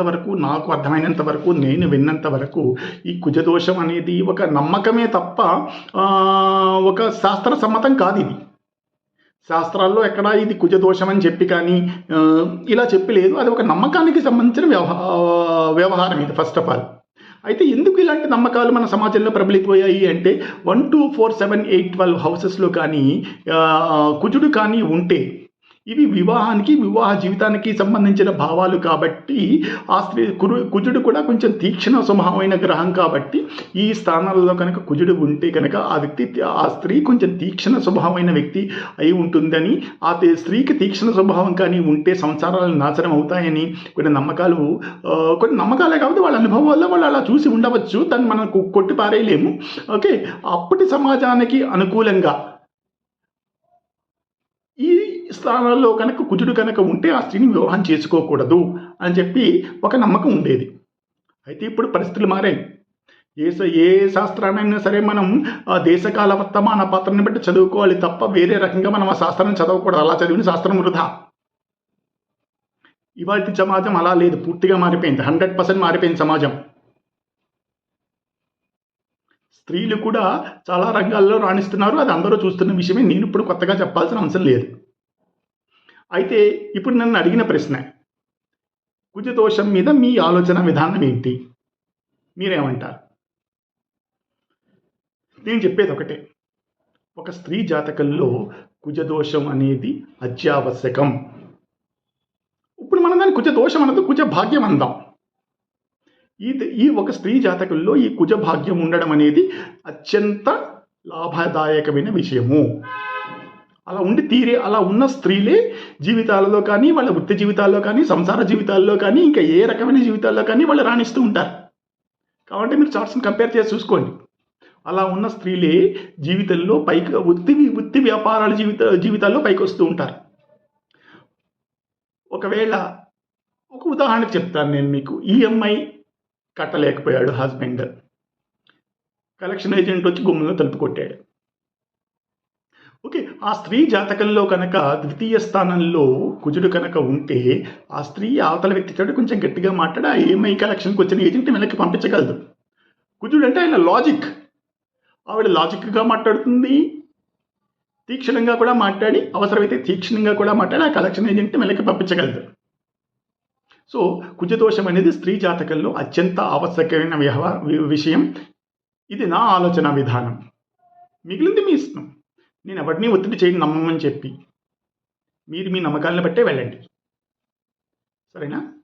వరకు నాకు అర్థమైనంత వరకు నేను విన్నంత వరకు ఈ కుజదోషం అనేది ఒక నమ్మకమే తప్ప ఆ, ఒక శాస్త్ర సమ్మతం కాదు ఇది. శాస్త్రాల్లో ఎక్కడ ఇది కుజదోషం అని చెప్పి కానీ ఇలా చెప్పి లేదు. అది ఒక నమ్మకానికి సంబంధించిన వ్యవహా వ్యవహారం ఇది ఫస్ట్ ఆఫ్ ఆల్ అయితే ఎందుకు ఇలాంటి నమ్మకాలు మన సమాజంలో ప్రబలిపోయాయి అంటే one two four seven eight twelve హౌసెస్లో కానీ కుజుడు కానీ ఉంటే ఇవి వివాహానికి వివాహ జీవితానికి సంబంధించిన భావాలు కాబట్టి ఆ స్త్రీ కురు కుజుడు కూడా కొంచెం తీక్షణ స్వభావమైన గ్రహం కాబట్టి ఈ స్థానాలలో కనుక కుజుడు ఉంటే కనుక ఆ వ్యక్తి ఆ స్త్రీ కొంచెం తీక్షణ స్వభావమైన వ్యక్తి అయి ఉంటుందని ఆ స్త్రీకి తీక్షణ స్వభావం కానీ ఉంటే సంసారాలు నాశనం అవుతాయని కొన్ని నమ్మకాలు కొన్ని నమ్మకాలే కాబట్టి వాళ్ళ అనుభవం వల్ల వాళ్ళు అలా చూసి ఉండవచ్చు. దాన్ని మనం కొట్టి పారేయలేము ఓకే? అప్పటి సమాజానికి అనుకూలంగా స్థానాల్లో కనుక కుజుడు కనుక ఉంటే ఆ స్త్రీని వివాహం చేసుకోకూడదు అని చెప్పి ఒక నమ్మకం ఉండేది. అయితే ఇప్పుడు పరిస్థితులు మారాయి. ఏ ఏ శాస్త్రాన్నైనా సరే మనం ఆ దేశకాల వర్తమాన పాత్రని బట్టి చదువుకోవాలి తప్ప వేరే రకంగా మనం ఆ శాస్త్రాన్ని చదవకూడదు. అలా చదివిన శాస్త్రం వృధా. ఇవాటి సమాజం అలా లేదు. పూర్తిగా మారిపోయింది. హండ్రెడ్ పర్సెంట్ మారిపోయింది సమాజం. స్త్రీలు కూడా చాలా రంగాల్లో రాణిస్తున్నారు. అది అందరూ చూస్తున్న విషయమే. నేను ఇప్పుడు కొత్తగా చెప్పాల్సిన అవసరం లేదు. అయితే ఇప్పుడు నన్ను అడిగిన ప్రశ్న కుజదోషం మీద మీ ఆలోచన విధానం ఏంటి? మీరేమంటారు? నేను చెప్పేది ఒకటే. ఒక స్త్రీ జాతకంలో కుజదోషం అనేది అత్యావశ్యకం. ఇప్పుడు మనం దాన్ని కుజ దోషం అనదు కుజ భాగ్యం అందాం. ఈ ఈ ఒక స్త్రీ జాతకంలో ఈ కుజ భాగ్యం ఉండడం అనేది అత్యంత లాభదాయకమైన విషయము. అలా ఉండి తీరే అలా ఉన్న స్త్రీలే జీవితాలలో కానీ వాళ్ళ వృత్తి జీవితాల్లో కానీ సంసార జీవితాల్లో కానీ ఇంకా ఏ రకమైన జీవితాల్లో కానీ వాళ్ళు రాణిస్తూ ఉంటారు. కాబట్టి మీరు చార్ట్స్ని కంపేర్ చేసి చూసుకోండి. అలా ఉన్న స్త్రీలే జీవితంలో పైకి వృత్తి వృత్తి వ్యాపారాల జీవిత జీవితాల్లో పైకి వస్తూ ఉంటారు. ఒకవేళ ఒక ఉదాహరణకు చెప్తాను నేను మీకు. ఈఎంఐ కట్టలేకపోయాడు హస్బెండ్. కలెక్షన్ ఏజెంట్ వచ్చి గుమ్మంలో తలుపు కొట్టాడు. ఓకే ఆ స్త్రీ జాతకంలో కనుక ద్వితీయ స్థానంలో కుజుడు కనుక ఉంటే ఆ స్త్రీ అవతల వ్యక్తి తోటి కొంచెం గట్టిగా మాట్లాడి ఆ ఈఎంఐ కలెక్షన్కి వచ్చిన ఏజెంట్ వెనక్కి పంపించగలదు. కుజుడు అంటే ఆయన లాజిక్ ఆవిడ లాజిక్గా మాట్లాడుతుంది. తీక్షణంగా కూడా మాట్లాడి అవసరమైతే తీక్షణంగా కూడా మాట్లాడి ఆ కలెక్షన్ ఏజెంట్ వెనక్కి పంపించగలదు. సో కుజదోషం అనేది స్త్రీ జాతకంలో అత్యంత ఆవశ్యకమైన వ్యవహార వి- విషయం. ఇది నా ఆలోచన విధానం. మిగిలింది మీ ఇష్టం. నేను ఎవరిని ఒత్తిడి చేయండి నమ్మమని చెప్పి. మీరు మీ నమ్మకాలను బట్టే వెళ్ళండి. సరేనా?